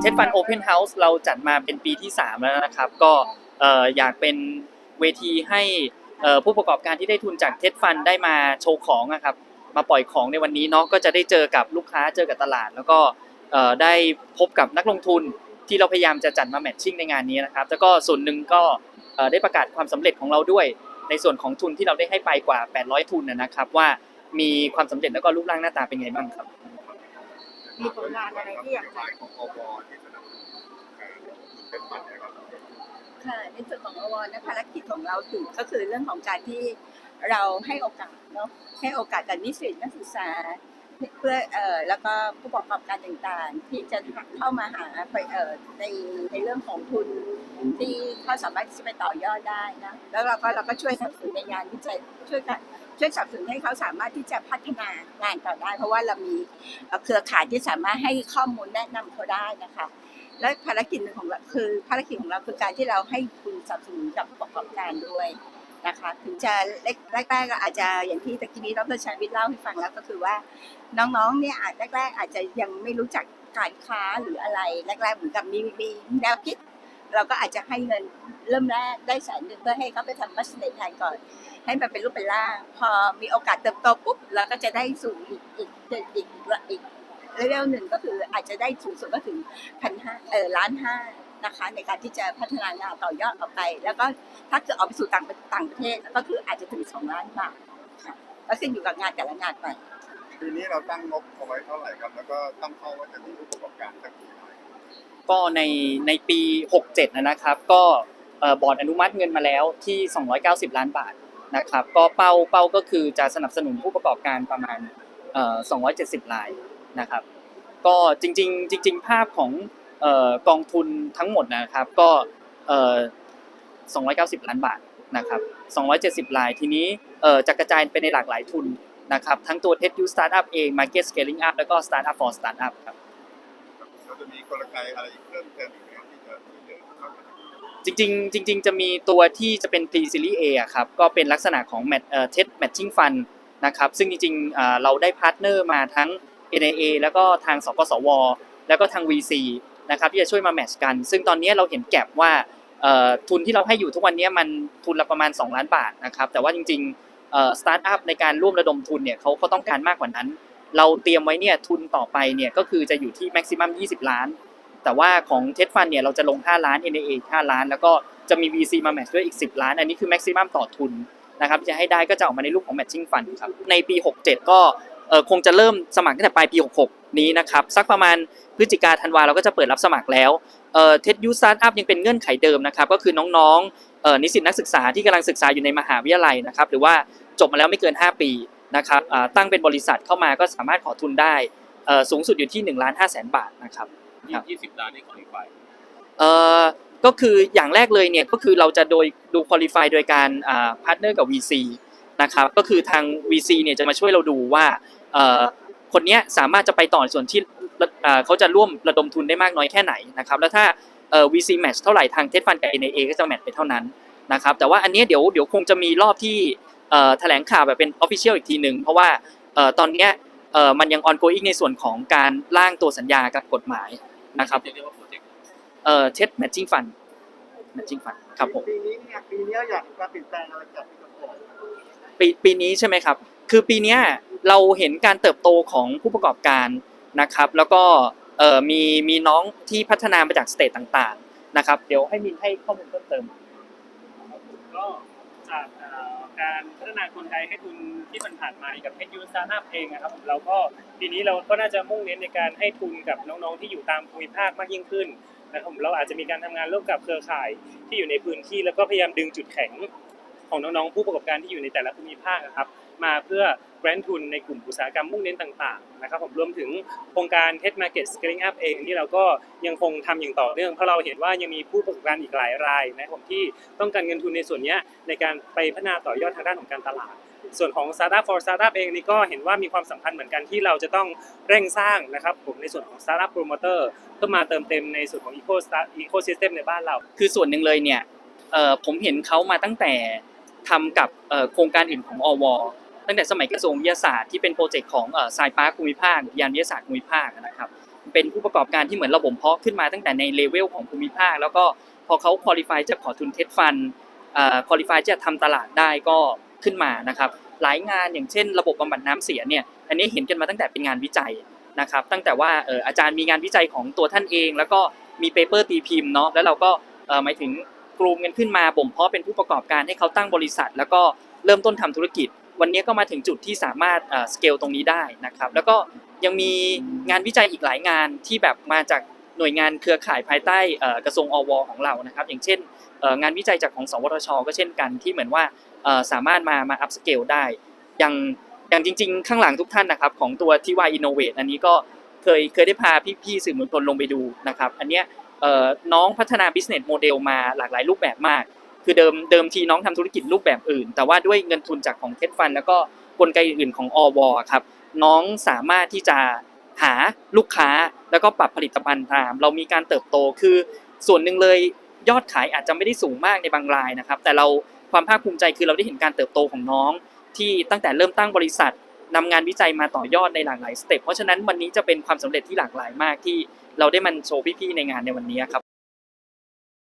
เท d ฟันโอเพนเฮาส์เราจัดมาเป็นปีที่ 3 แล้วนะครับ ก็อยากเป็นเวทีให้ผู้ประกอบการที่ได้ทุนจากเท d ฟันได้มาโชว์ของนะครับ มาปล่อยของในวันนี้เนาะก็จะได้เจอกับลูกค้าเจอกับตลาด แล้วก็ได้พบกับนักลงทุนที่เราพยายามจะจัดมาแมทชิ่งในงานนี้นะครับ แล้วก็ส่วนหนึ่งก็ได้ประกาศความสำเร็จของเราด้วย ในส่วนของทุนที่เราได้ให้ไปกว่า 800 ทุนนะครับ ว่ามีความสำเร็จแล้วก็รูปร่างหน้าตาเป็นไงบ้างครับ มีผลงานอะไรที่อยากจะของอวที่สนับสนุนเป็นปันะครับค่ะในส่วนของอวนะภารกิจของเราคือก็คือเรื่องของการที่เราให้โอกาสเนาะให้โอกาสกับนิสิตนักศึกษาเพื่อเอ่อแล้วก็ผู้ประกอบการต่างๆ ที่จะเข้ามาหาไปเอ่อในในเรื่องของทุนที่เขาสามารถที่จะไปต่อยอดได้นะแล้วเราก็เราก็ช่วยสนับสนุนในงานที่จะช่วยกัน ช่วยสนับสนุนให้เขาสามารถที่จะพัฒนางานต่อได้ เพราะว่าเรามีเครือข่ายที่สามารถให้ข้อมูลแนะนำเขาได้นะคะ และภารกิจหนึ่งของเราคือภารกิจของเราคือการที่เราให้ทุนสนับสนุนกับผู้ประกอบการด้วยนะคะถึงจะเล็กแรกๆก็อาจจะอย่างที่ตะกี้นี้ดรชัยวิทย์เล่าให้ฟังแล้วก็คือว่าน้องๆเนี่ยอาจแรกๆอาจจะยังไม่รู้จักการค้าหรืออะไรแรกๆเหมือนกับมีมีแนวคิด เราก็อาจจะให้เงินเริ่มแรกได้แสนหนึ่งเพื่อให้เขาไปทำบัสเนตแทนก่อน ให้มันเป็นรูปเป็นร่าง พอมีโอกาสเติบโตปุ๊บเราก็จะได้สูงอีกอีกอีกอีกอีกเลเวลหนึ่งก็คืออาจจะได้สูงสุดก็ถึงพันห้าเออล้านห้านะคะในการที่จะพัฒนางานต่อยอดออกไป แล้วก็ถ้าเกิดออกไปสู่ต่างประต่างประเทศก็คืออาจจะถึงสองล้านบาทค่ะก็ขึ้นอยู่กับงานแต่ละงานไปปีนี้เราตั้งงบเอาไว้เท่าไหร่ครับ แล้วก็ตั้งเป้าว่าจะมีผู้ประกอบการสักกี่ราย ก็ในในปี 67 นะครับ ก็บอร์ดอนุมัติเงินมาแล้วที่ 290 ล้านบาทนะครับ ก็เป้าเป้าก็คือจะสนับสนุนผู้ประกอบการประมาณเอ่อ270 รายนะครับ ก็จริง ๆ จริง ๆ ภาพของกองทุนทั้งหมดนะครับ ก็เอ่อ290 ล้านบาทนะครับ270 ราย ทีนี้จะกระจายไปในหลากหลายทุนนะครับ ทั้งตัว TED U Startup เอง Market Scaling Up แล้วก็ Startup for Startup ครับ กลไกอะไรอีกเพิ่มเติมอีกไหมครับที่จะที่จะเข้ามาจริงๆจริง ๆ จะมีตัวที่จะเป็น Pre Series A อะครับก็เป็นลักษณะของ Match เอ่อ TED Matching Fund นะครับซึ่งจริงๆอ่าเราได้พาร์ทเนอร์มาทั้ง NAA แล้วก็ทางสกสว แล้วก็ทาง VC นะครับที่จะช่วยมาแมทช์กัน ซึ่งตอนนี้เราเห็นแก็บว่าเอ่อทุนที่เราให้อยู่ทุกวันนี้มันทุนละประมาณ 2 ล้านบาทนะครับแต่ว่าจริงๆสตาร์ทอัพในการร่วมระดมทุนเนี่ยเขาเขาต้องการมากกว่านั้น เราเตรียมไว้เนี่ยทุนต่อไปเนี่ยก็คือจะอยู่ที่ maximum 20 ล้าน แต่ว่าของเท d ฟันเนี่ยเราจะลง 5 ล้าน NAA 5ล้าน แล้วก็จะมี VC มาแมทช์ด้วยอีก 10 ล้าน อันนี้คือ maximum ต่อทุนนะครับจะให้ได้ก็จะออกมาในรูปของ matching fund ครับในปี 67 ก็เออคงจะเริ่มสมัครตั้งแต่ปลายปี 66 นี้นะครับสักประมาณพฤศจิกาธันวาเราก็จะเปิดรับสมัครแล้วเอ่อ TED Youth Startup ยังเป็นเงื่อนไขเดิมนะครับก็คือน้องๆเออนิสิตนักศึกษาที่กำลังศึกษาอยู่ในมหาวิทยาลัยนะครับหรือว่าจบมาแล้วไม่เกิน 5 ปี นะครับอ่าตั้งเป็นบริษัทเข้ามาก็สามารถขอทุนได้เอ่อสูงสุดอยู่ที่1ล้าน5แสนบาทนะครับครับยี่สิบล้านนี่ขออีกฝ่ายเอ่อก็คืออย่างแรกเลยเนี่ยก็คือเราจะโดยดูคุริฟายโดยการอ่าพาร์ทเนอร์กับ VC นะครับก็คือทาง VC เนี่ยจะมาช่วยเราดูว่าเอ่อคนเนี้ยสามารถจะไปต่อในส่วนที่เอ่อเขาจะร่วมระดมทุนได้มากน้อยแค่ไหนนะครับแล้วถ้าเอ่อ VC match เท่าไหร่ทางเท d ฟันกับ NAA ก็จะ match ไปเท่านั้นนะครับแต่ว่าอันเนี้ยเดี๋ยวเดี๋ยวคงจะมีรอบที่เอ่อ แถลงข่าวแบบเป็น Official อีกทีหนึ่งเพราะว่าเอ่อตอนเนี้ยเอ่อมันยัง ongoing ในส่วนของการร่างตัวสัญญากับกฎหมายนะครับจะเรียกว่าโปรเจกต์เอ่อเท็ดแมทชิ่งฟันแมทชิ่งฟันครับผมปีนี้เนี่ยปีนี้อยากเห็นการเปลี่ยนแปลงอะไรจากปีก่อนปีปีนี้ใช่ไหมครับ คือปีเนี้ยเราเห็นการเติบโตของผู้ประกอบการนะครับ แล้วก็เอ่อมีมีน้องที่พัฒนามาจากสเตทต่างๆนะครับ เดี๋ยวให้มินให้ข้อมูลเพิ่มเติมก็จากเอ่อ การพัฒนาคนไทยให้ทุนที่มันผ่านมากับเทคยูสตาร์ทอัพเองนะครับเราก็ปีนี้เราก็น่าจะมุ่งเน้นในการให้ทุนกับน้องๆที่อยู่ตามภูมิภาคมากยิ่งขึ้นนะครับเราอาจจะมีการทำงานร่วมกับเครือข่ายที่อยู่ในพื้นที่แล้วก็พยายามดึงจุดแข็งของน้องๆผู้ประกอบการที่อยู่ในแต่ละภูมิภาคนะครับ มาเพื่อแกรนทุนในกลุ่มอุตสาหกรรมมุ่งเน้นต่างๆนะครับผมรวมถึงโครงการ TED Market Scaling Up เองที่เราก็ยังคงทำอย่างต่อเนื่องเพราะเราเห็นว่ายังมีผู้ประกอบการอีกหลายรายนะผมที่ต้องการเงินทุนในส่วนนี้ในการไปพัฒนาต่อยอดทางด้านของการตลาดส่วนของ Startup for Startup เองนี่ก็เห็นว่ามีความสำคัญเหมือนกันที่เราจะต้องเร่งสร้างนะครับผมในส่วนของ Startup Promoter เพื่อมาเติมเต็มในส่วนของ Eco Start Ecosystem ในบ้านเรา คือส่วนหนึ่งเลยเนี่ยผมเห็นเขามาตั้งแต่ทำกับโครงการอื่นของอว ตั้งแต่สมัยกระทรวงวิทยาศาสตร์ที่เป็นโปรเจกต์ของสายพาร์คภูมิภาคยานวิทยาศาสตร์ภูมิภาคนะครับเป็นผู้ประกอบการที่เหมือนระบบเพาะขึ้นมาตั้งแต่ในเลเวลของภูมิภาค แล้วก็พอเขาคุริฟายจะขอทุนเทสฟันคุริฟายจะทำตลาดได้ก็ขึ้นมานะครับหลายงานอย่างเช่น ระบบบำบัดน้ำเสียเนี่ยอันนี้เห็นกันมาตั้งแต่เป็นงานวิจัยนะครับตั้งแต่ว่าอาจารย์มีงานวิจัยของตัวท่านเอง แล้วก็มีเปเปอร์ตีพิมพ์เนาะแล้วเราก็หมายถึงกลุ่มกันขึ้นมาบ่มเพาะเป็นผู้ประกอบการให้เขาตั้งบริษัท แล้วก็เริ่มต้นทำธุรกิจ วันนี้ก็มาถึงจุดที่สามารถสเกลตรงนี้ได้นะครับ แล้วก็ยังมีงานวิจัยอีกหลายงานที่แบบมาจากหน่วยงานเครือข่ายภายใต้กระทรวงอวของเรานะครับ อย่างเช่นงานวิจัยจากของสวทช ก็เช่นกันที่เหมือนว่าสามารถมามาอัพสเกลได้ อย่างอย่างจริง ๆ ข้างหลังทุกท่านนะครับ ของตัวที่ว่า Innovate อันนี้ก็เคยเคยได้พาพี่ๆสื่อมวลชนลงไปดูนะครับ อันเนี้ยน้องพัฒนา business model มาหลากหลายรูปแบบมาก คือเดิมเดิมทีน้องทำธุรกิจรูปแบบอื่น แต่ว่าด้วยเงินทุนจากของเทสฟัน แล้วก็กลไกอื่นของอวครับน้องสามารถที่จะหาลูกค้าแล้วก็ปรับผลิตภัณฑ์ตาม เรามีการเติบโตคือส่วนหนึ่งเลยยอดขายอาจจะไม่ได้สูงมากในบางรายนะครับ แต่เราความภาคภูมิใจคือเราได้เห็นการเติบโตของน้อง ที่ตั้งแต่เริ่มตั้งบริษัทนำงานวิจัยมาต่อยอดในหลากหลายสเต็ปเพราะฉะนั้นวันนี้จะเป็นความสำเร็จที่หลากหลายมากที่เราได้มันโชว์พี่ๆในงานในวันนี้ครับ